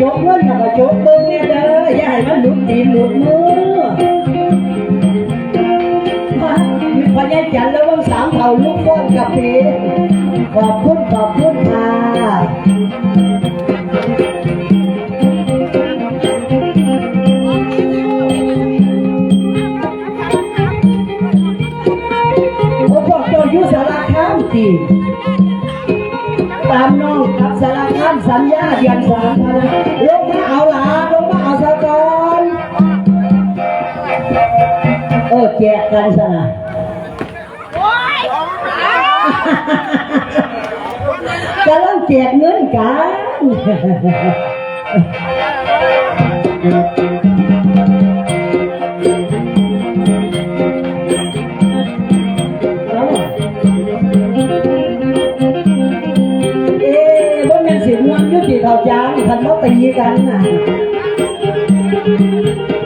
จบเงินแล้วก็จกบิ้งเนี่เด้อย่าให้มันหลุดตีนหลุดมือพอแย่จันทร์แล้วว่าสามเผ่าลูกก้นกับพี่ขอบคุณขอบคุณค่ะามน้องกัสารคามสัญญาเดือนสามพันลงมาเอาหลาลงมาเอาสะกอนเออแจกกันสซะนะกำลังแจกเงินกัน ตีกันน่ะ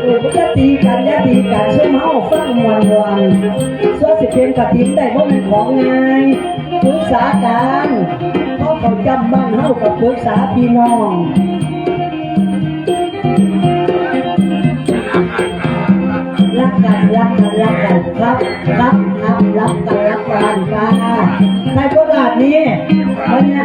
เออมันก็ตีกันอย่าตีกันช่วยเมาฟังมวนวันส่วนสิเป็นกระถิ่นได้ว่ามันของไงปรึกษากันเพราะเขาจำบ้านเฮากับปรึกษาพี่น้องรักกันรักกันรักกันครับครับครับรักกันรักกันกันใครก็แบบนี้วันเนี้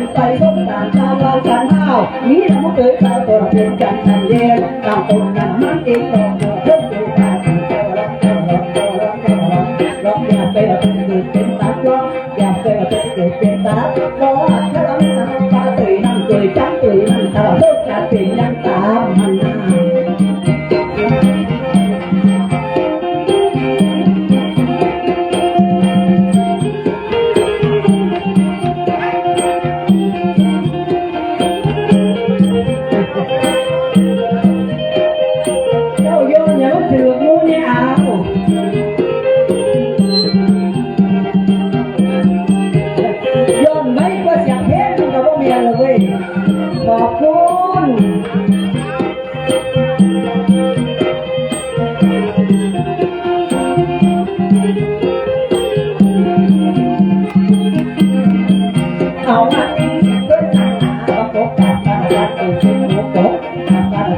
นไปสมการตามเรากันเฮานี่เราเกิดเราตัวเป็นกันทันเย็นต่างคนกันมันเองต่อตั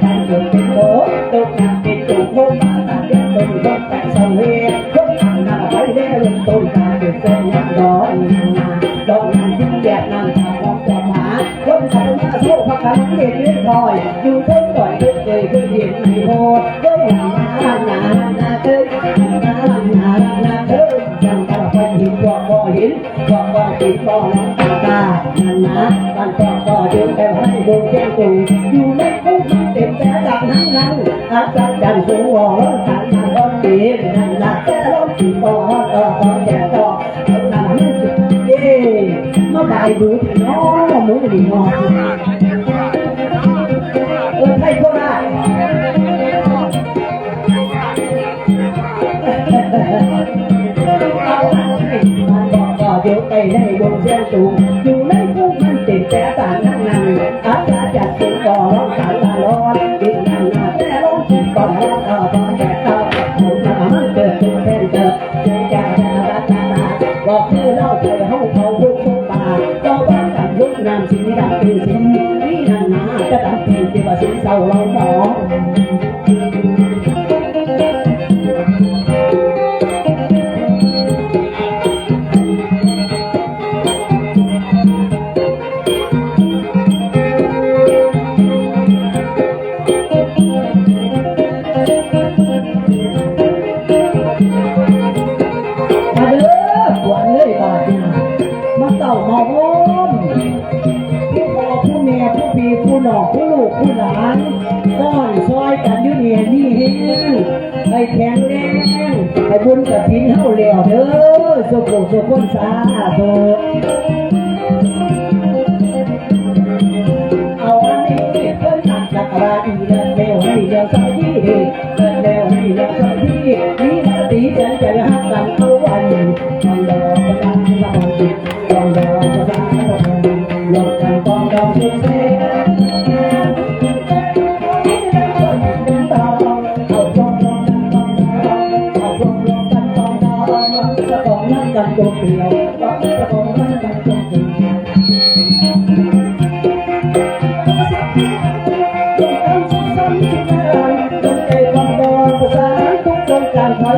การรักเป็นเป็นโตตกงานเป็นตุ่มโมมาตาเดียตุ่มโดนแต่สวีคนทำงานไปเรื่อยตุ่มการเป็นเส้ กบ่หินบ่น้ำตานานาการต่อต่อยืนแต่ให้ดูแก้งตูอยู่ในคุกเต็มแต่ดังนั้นนั้นอาจารย์จันทร์สูงหัวขันมาร้อนตีนั่นนะแต่ร้อนตีต่อต่อต่อแก่ต่อนั่นนั่นเอ๊มาได้ดูถึงน้องมือดีน้อง สูงอยู่ในคุกมันติดแต่ต่างนั่งนั่งอาจจะจัดสุดก่อร้องสารละร้อนดินนั่งนาแต่ร้องสุดก่อร้องต่อต่อแก่ต่อผมจะมันเกิดเป็นแทนเกิดเกิดจากจะรักนาบอกคือเล่าใจอห้องเขาพุกทุกป่าต่อบ้านกันยุกนามสีดำเป็นสีนี่นั่นนาจะดำเป็นที่ว่าสีเศร้าเรา มาโอมผู้พ่อผู้แม่ผู้พี่ผู้น้องผู้ลูกผู้หลานต้อนซอยกันอยู่เนี่ยนี่เฮงให้แข็งแรงให้บุญกับทินเฮาเหลียวเด้อสุขสุขคนสาธุ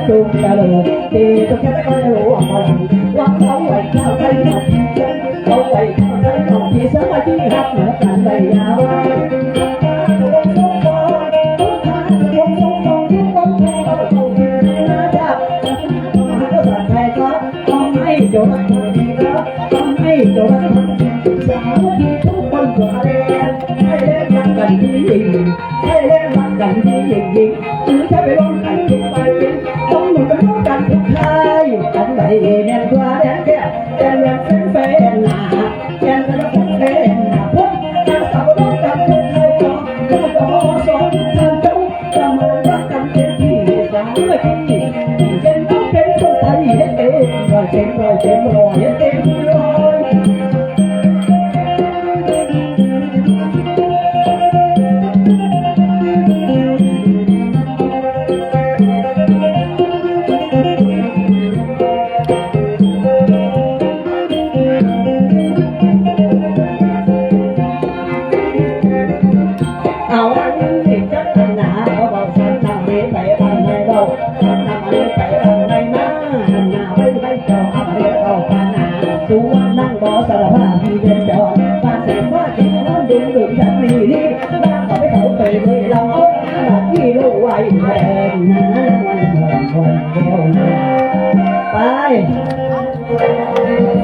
chung ta lừa thì tôi sẽ có lũ hoàng hoàng hoàng không quậy sao thấy không không quậy sao thấy không thì sớm mà chứ học nữa là บมีรักทำให้จบสาวที่ทุกคนก็ด้แดงกัน જેટલો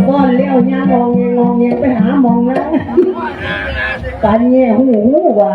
ก้อนเลี้ยวยายมองเงี้ยมองเงี้ยไปหามองนะการแง่หูว่า